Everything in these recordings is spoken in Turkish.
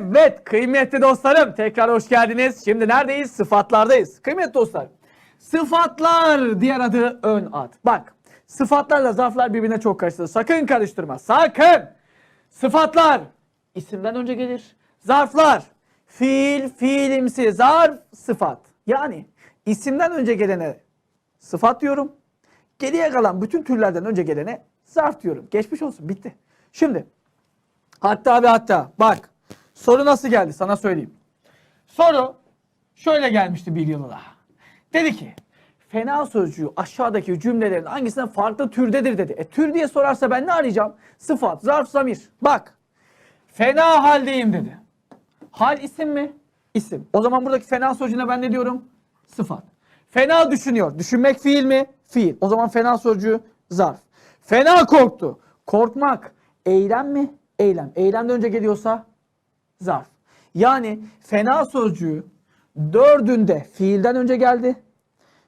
Evet kıymetli dostlarım tekrar hoş geldiniz. Şimdi neredeyiz? Sıfatlardayız. Kıymetli dostlar. Sıfatlar diğer adı ön ad. Bak sıfatlarla zarflar birbirine çok karıştı. Sakın karıştırma. Sakın. Sıfatlar isimden önce gelir. Zarflar fiil, fiilimsi, zarf, sıfat. Yani isimden önce gelene sıfat diyorum. Geriye kalan bütün türlerden önce gelene zarf diyorum. Geçmiş olsun bitti. Şimdi hatta ve hatta bak soru nasıl geldi sana söyleyeyim. Soru şöyle gelmişti bir yıl daha. Dedi ki fena sözcüğü aşağıdaki cümlelerin hangisinden farklı türdedir dedi. E tür diye sorarsa ben ne arayacağım? Sıfat, zarf, zamir. Bak fena haldeyim dedi. Hal isim mi? İsim. O zaman buradaki fena sözcüğüne ben ne diyorum? Sıfat. Fena düşünüyor. Düşünmek fiil mi? Fiil. O zaman fena sözcüğü zarf. Fena korktu. Korkmak eylem mi? Eylem. Eylemden önce geliyorsa zarf. Yani fena sözcüğü dördünde fiilden önce geldi.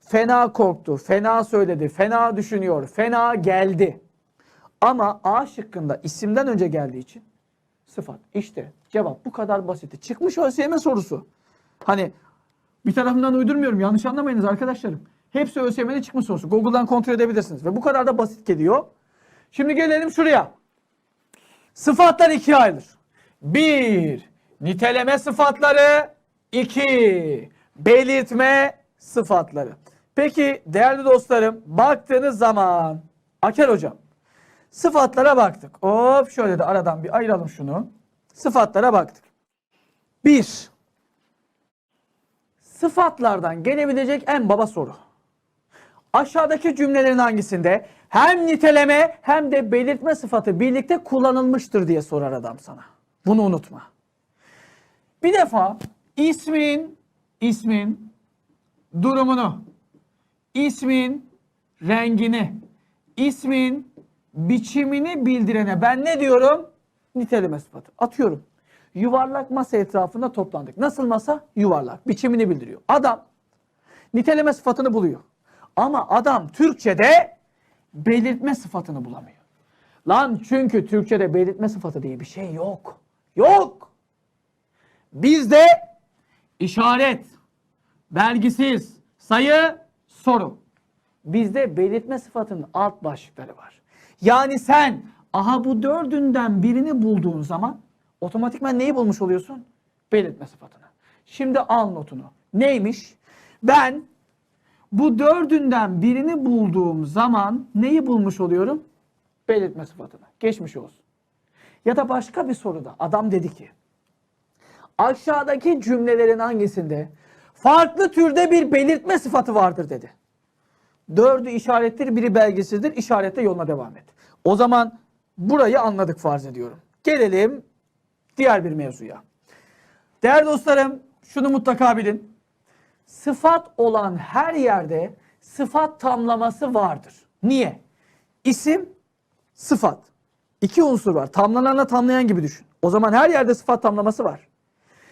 Fena korktu, fena söyledi, fena düşünüyor, fena geldi. Ama A şıkkında isimden önce geldiği için sıfat. İşte cevap bu kadar basit. Çıkmış ÖSYM sorusu. Hani bir tarafından uydurmuyorum yanlış anlamayınız arkadaşlarım. Hepsi ÖSYM'de çıkmış sorusu. Google'dan kontrol edebilirsiniz. Ve bu kadar da basit geliyor. Şimdi gelelim şuraya. Sıfatlar ikiye ayrılır. Bir, niteleme sıfatları. iki belirtme sıfatları. Peki değerli dostlarım baktığınız zaman Aker hocam sıfatlara baktık. Hop şöyle de aradan bir ayıralım şunu. Sıfatlara baktık. Bir, sıfatlardan gelebilecek en baba soru. Aşağıdaki cümlelerin hangisinde hem niteleme hem de belirtme sıfatı birlikte kullanılmıştır diye sorar adam sana. Bunu unutma. Bir defa ismin ismin durumunu, ismin rengini, ismin biçimini bildirene ben ne diyorum? Niteleme sıfatı. Atıyorum. Yuvarlak masa etrafında toplandık. Nasıl masa? Yuvarlak. Biçimini bildiriyor. Adam niteleme sıfatını buluyor. Ama adam Türkçe'de belirtme sıfatını bulamıyor. Lan çünkü Türkçe'de belirtme sıfatı diye bir şey yok. Yok. Bizde işaret, belgisiz, sayı, soru. Bizde belirtme sıfatının alt başlıkları var. Yani sen aha bu dördünden birini bulduğun zaman otomatikman neyi bulmuş oluyorsun? Belirtme sıfatını. Şimdi al notunu. Neymiş? Ben bu dördünden birini bulduğum zaman neyi bulmuş oluyorum? Belirtme sıfatını. Geçmiş olsun. Ya da başka bir soruda adam dedi ki aşağıdaki cümlelerin hangisinde farklı türde bir belirtme sıfatı vardır dedi. Dördü işarettir, biri belgesizdir. İşaretle yoluna devam et. O zaman burayı anladık farz ediyorum. Gelelim diğer bir mevzuya. Değerli dostlarım şunu mutlaka bilin. Sıfat olan her yerde sıfat tamlaması vardır. Niye? İsim, sıfat. İki unsur var. Tamlananla tamlayan gibi düşün. O zaman her yerde sıfat tamlaması var.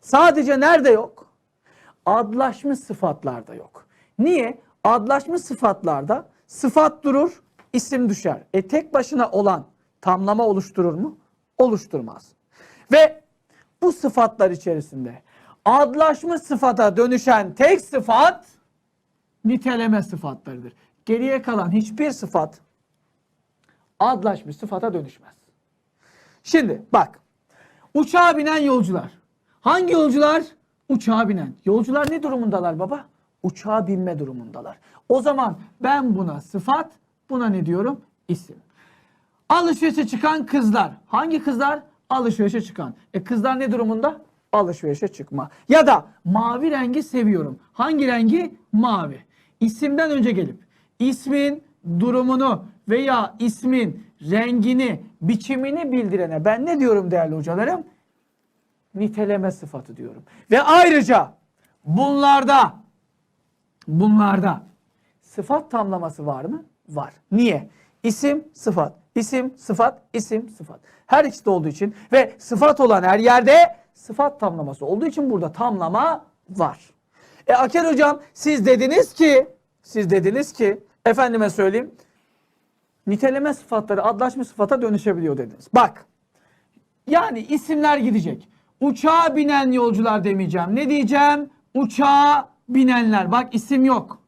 Sadece nerede yok? Adlaşmış sıfatlarda yok. Niye? Adlaşmış sıfatlarda sıfat durur, isim düşer. E tek başına olan tamlama oluşturur mu? Oluşturmaz. Ve bu sıfatlar içerisinde adlaşmış sıfata dönüşen tek sıfat niteleme sıfatlarıdır. Geriye kalan hiçbir sıfat adlaşmış sıfata dönüşmez. Şimdi bak. Uçağa binen yolcular. Hangi yolcular? Uçağa binen. Yolcular ne durumundalar baba? Uçağa binme durumundalar. O zaman ben buna sıfat, buna ne diyorum? İsim. Alışverişe çıkan kızlar. Hangi kızlar? Alışverişe çıkan. E kızlar ne durumunda? Alışverişe çıkma. Ya da mavi rengi seviyorum. Hangi rengi? Mavi. İsimden önce gelip ismin durumunu veya ismin rengini, biçimini bildirene ben ne diyorum değerli hocalarım? Niteleme sıfatı diyorum. Ve ayrıca bunlarda bunlarda sıfat tamlaması var mı? Var. Niye? İsim, sıfat. İsim, sıfat, isim, sıfat. Her ikisi de olduğu için ve sıfat olan her yerde sıfat tamlaması olduğu için burada tamlama var. E Aker hocam siz dediniz ki siz dediniz ki efendime söyleyeyim niteleme sıfatları adlaşmış sıfata dönüşebiliyor dediniz. Bak yani isimler gidecek. Uçağa binen yolcular demeyeceğim. Ne diyeceğim? Uçağa binenler. Bak isim yok.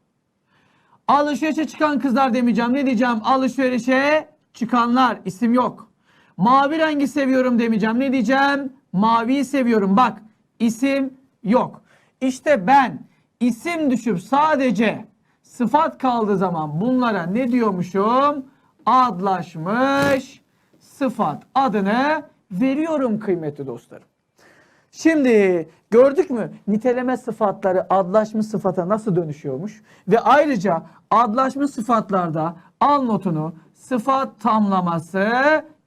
Alışverişe çıkan kızlar demeyeceğim. Ne diyeceğim? Alışverişe çıkanlar. isim yok. Mavi rengi seviyorum demeyeceğim. Ne diyeceğim? Maviyi seviyorum. Bak isim yok. İşte ben isim düşüp sadece sıfat kaldığı zaman bunlara ne diyormuşum? Adlaşmış sıfat adını veriyorum kıymetli dostlarım. Şimdi gördük mü niteleme sıfatları adlaşmış sıfata nasıl dönüşüyormuş? Ve ayrıca adlaşmış sıfatlarda al notunu sıfat tamlaması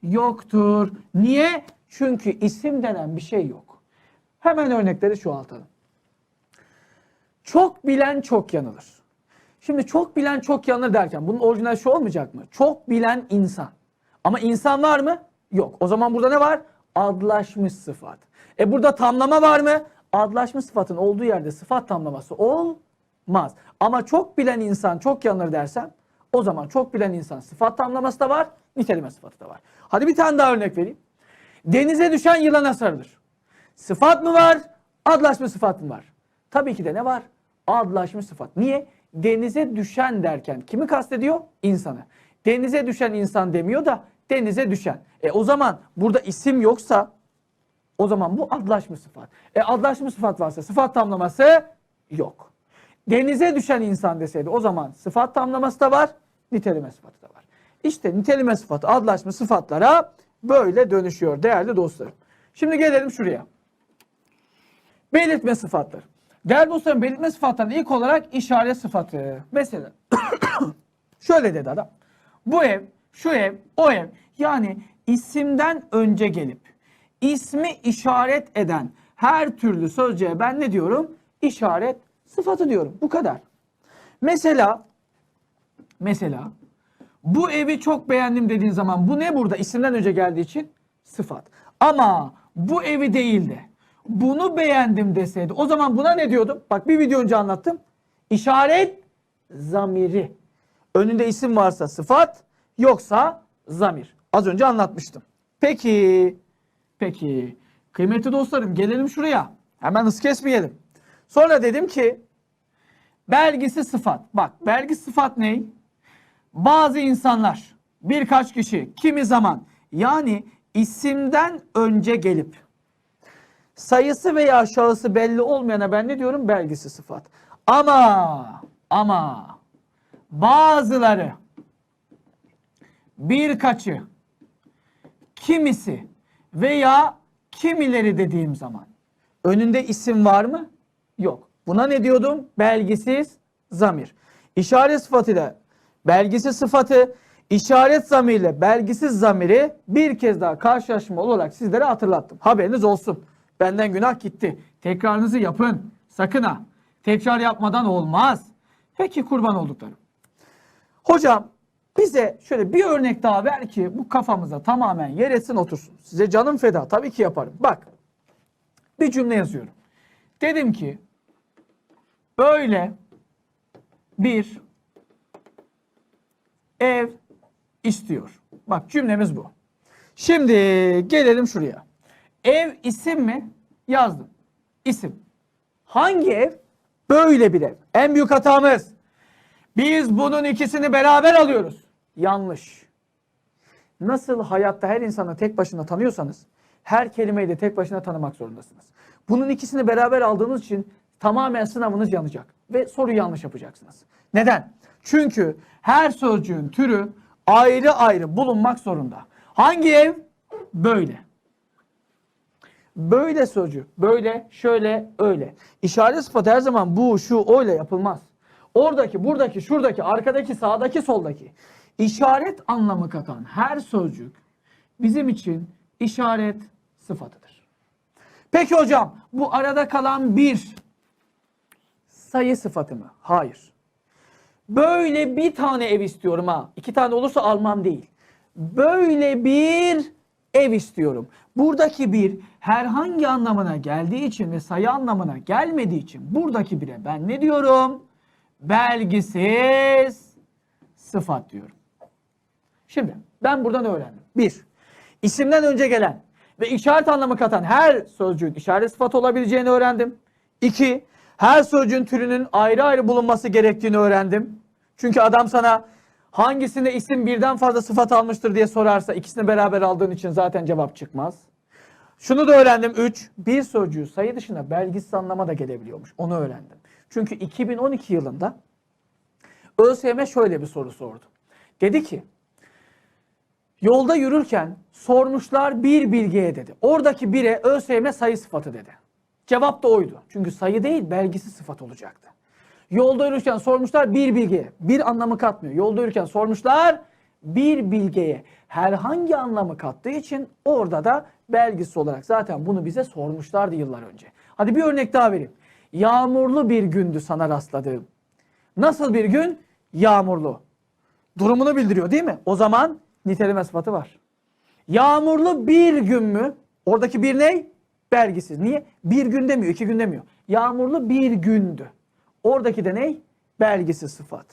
yoktur. Niye? Çünkü isim denen bir şey yok. Hemen örnekleri çoğaltalım. Çok bilen çok yanılır. Şimdi çok bilen çok yanılır derken bunun orijinal şu olmayacak mı? Çok bilen insan. Ama insan var mı? Yok. O zaman burada ne var? Adlaşmış sıfat. E burada tamlama var mı? Adlaşmış sıfatın olduğu yerde sıfat tamlaması olmaz. Ama çok bilen insan çok yanılır dersem o zaman çok bilen insan sıfat tamlaması da var, niteleme sıfatı da var. Hadi bir tane daha örnek vereyim. Denize düşen yılana sarılır. Sıfat mı var? Adlaşmış sıfat mı var? Tabii ki de ne var? Adlaşmış sıfat. Niye? Denize düşen derken kimi kastediyor? İnsanı. Denize düşen insan demiyor da denize düşen. E o zaman burada isim yoksa o zaman bu adlaşmış sıfat. E adlaşmış sıfat varsa sıfat tamlaması yok. Denize düşen insan deseydi o zaman sıfat tamlaması da var, niteleme sıfatı da var. İşte niteleme sıfatı adlaşmış sıfatlara böyle dönüşüyor değerli dostlarım. Şimdi gelelim şuraya. Belirtme sıfatları. Değerli dostlarım belirtme sıfatlarının ilk olarak işaret sıfatı. Mesela şöyle dedi adam. Bu ev, şu ev, o ev. Yani isimden önce gelip ismi işaret eden her türlü sözcüğe ben ne diyorum? İşaret sıfatı diyorum. Bu kadar. Mesela mesela bu evi çok beğendim dediğin zaman bu ne burada? İsimden önce geldiği için sıfat. Ama bu evi değil de bunu beğendim deseydi o zaman buna ne diyordum? Bak bir video önce anlattım. İşaret zamiri. Önünde isim varsa sıfat yoksa zamir. Az önce anlatmıştım. Peki, peki kıymetli dostlarım gelelim şuraya. Hemen hız kesmeyelim. Sonra dedim ki belgisi sıfat. Bak belgi sıfat ne? Bazı insanlar, birkaç kişi, kimi zaman yani isimden önce gelip sayısı veya şahısı belli olmayana ben ne diyorum? Belgisi sıfat. Ama ama bazıları birkaçı kimisi veya kimileri dediğim zaman önünde isim var mı? Yok. Buna ne diyordum? Belgisiz zamir. İşaret sıfatıyla belgisiz sıfatı, işaret zamiriyle belgisiz zamiri bir kez daha karşılaşma olarak sizlere hatırlattım. Haberiniz olsun. Benden günah gitti. Tekrarınızı yapın. Sakın ha. Tekrar yapmadan olmaz. Peki kurban olduklarım. Hocam bize şöyle bir örnek daha ver ki bu kafamıza tamamen yer etsin otursun. Size canım feda tabii ki yaparım. Bak bir cümle yazıyorum. Dedim ki böyle bir ev istiyor. Bak cümlemiz bu. Şimdi gelelim şuraya. Ev isim mi? Yazdım. İsim. Hangi ev? Böyle bir ev. En büyük hatamız. Biz bunun ikisini beraber alıyoruz. Yanlış. Nasıl hayatta her insanı tek başına tanıyorsanız her kelimeyi de tek başına tanımak zorundasınız. Bunun ikisini beraber aldığınız için tamamen sınavınız yanacak ve soruyu yanlış yapacaksınız. Neden? Çünkü her sözcüğün türü ayrı ayrı bulunmak zorunda. Hangi ev? Böyle. Böyle sözcü. Böyle, şöyle, öyle. İşaret sıfatı her zaman bu, şu, öyle yapılmaz. Oradaki, buradaki, şuradaki, arkadaki, sağdaki, soldaki. işaret anlamı katan her sözcük bizim için işaret sıfatıdır. Peki hocam bu arada kalan bir sayı sıfatı mı? Hayır. Böyle bir tane ev istiyorum ha. İki tane olursa almam değil. Böyle bir ev istiyorum. Buradaki bir herhangi anlamına geldiği için ve sayı anlamına gelmediği için buradaki bire ben ne diyorum? Belgisiz sıfat diyorum. Şimdi ben buradan öğrendim. Bir, isimden önce gelen ve işaret anlamı katan her sözcüğün işaret sıfatı olabileceğini öğrendim. 2. Her sözcüğün türünün ayrı ayrı bulunması gerektiğini öğrendim. Çünkü adam sana hangisinde isim birden fazla sıfat almıştır diye sorarsa ikisini beraber aldığın için zaten cevap çıkmaz. Şunu da öğrendim 3. Bir sözcüğü sayı dışında belgisiz anlama da gelebiliyormuş. Onu öğrendim. Çünkü 2012 yılında ÖSYM şöyle bir soru sordu. Dedi ki yolda yürürken sormuşlar bir bilgiye dedi. Oradaki bire ÖSYM sayı sıfatı dedi. Cevap da oydu. Çünkü sayı değil belgisiz sıfat olacaktı. Yolda yürürken sormuşlar bir bilgiye. Bir anlamı katmıyor. Yolda yürürken sormuşlar bir bilgiye. Herhangi anlamı kattığı için orada da belgisiz olarak zaten bunu bize sormuşlardı yıllar önce. Hadi bir örnek daha vereyim. Yağmurlu bir gündü sana rastladığım. Nasıl bir gün? Yağmurlu. Durumunu bildiriyor değil mi? O zaman niteleme sıfatı var. Yağmurlu bir gün mü? Oradaki bir ne? Belgisiz. Niye? Bir gün demiyor, iki gün demiyor. Yağmurlu bir gündü. Oradaki de ne? Belgisiz sıfat.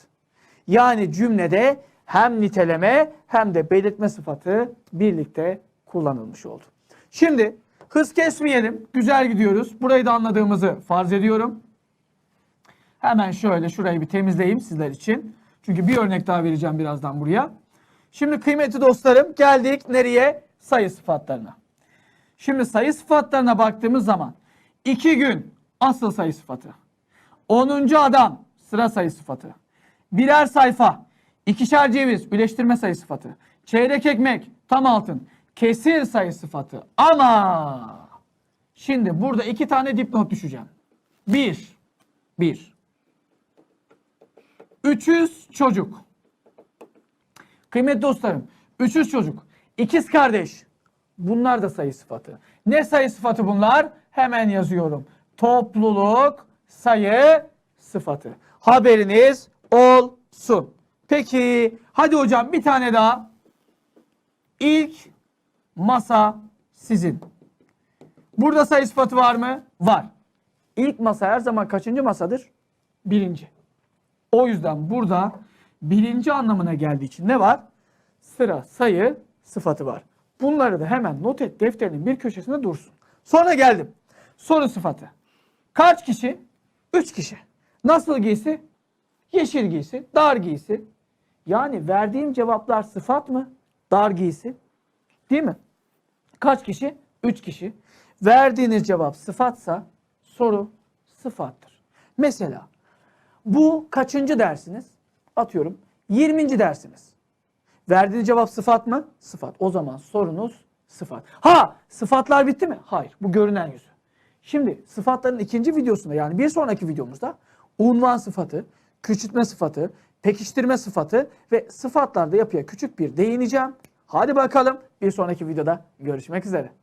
Yani cümlede hem niteleme hem de belirtme sıfatı birlikte kullanılmış oldu. Şimdi hız kesmeyelim. Güzel gidiyoruz. Burayı da anladığımızı farz ediyorum. Hemen şöyle şurayı bir temizleyeyim sizler için. Çünkü bir örnek daha vereceğim birazdan buraya. Şimdi kıymetli dostlarım geldik nereye? Sayı sıfatlarına. Şimdi sayı sıfatlarına baktığımız zaman iki gün asıl sayı sıfatı. 10. adam sıra sayı sıfatı. Birer sayfa, ikişer ceviz birleştirme sayı sıfatı. Çeyrek ekmek tam altın kesir sayı sıfatı. Ama şimdi burada iki tane dipnot düşeceğim. Bir, bir. 300 çocuk. Kıymetli dostlarım, 300 çocuk, ikiz kardeş. Bunlar da sayı sıfatı. Ne sayı sıfatı bunlar? Hemen yazıyorum. Topluluk sayı sıfatı. Haberiniz olsun. Peki, hadi hocam bir tane daha. İlk masa sizin. Burada sayı sıfatı var mı? Var. İlk masa her zaman kaçıncı masadır? Birinci. O yüzden burada birinci anlamına geldiği için ne var? Sıra, sayı, sıfatı var. Bunları da hemen not et defterinin bir köşesinde dursun. Sonra geldim. Soru sıfatı. Kaç kişi? Üç kişi. Nasıl giysi? Yeşil giysi, dar giysi. Yani verdiğim cevaplar sıfat mı? Dar giysi. Değil mi? Kaç kişi? Üç kişi. Verdiğiniz cevap sıfatsa soru sıfattır. Mesela bu kaçıncı dersiniz? Atıyorum 20. dersiniz. Verdiğiniz cevap sıfat mı? Sıfat. O zaman sorunuz sıfat. Ha sıfatlar bitti mi? Hayır. Bu görünen yüzü. Şimdi sıfatların ikinci videosunda yani bir sonraki videomuzda unvan sıfatı, küçültme sıfatı, pekiştirme sıfatı ve sıfatlarda yapıya küçük bir değineceğim. Hadi bakalım bir sonraki videoda görüşmek üzere.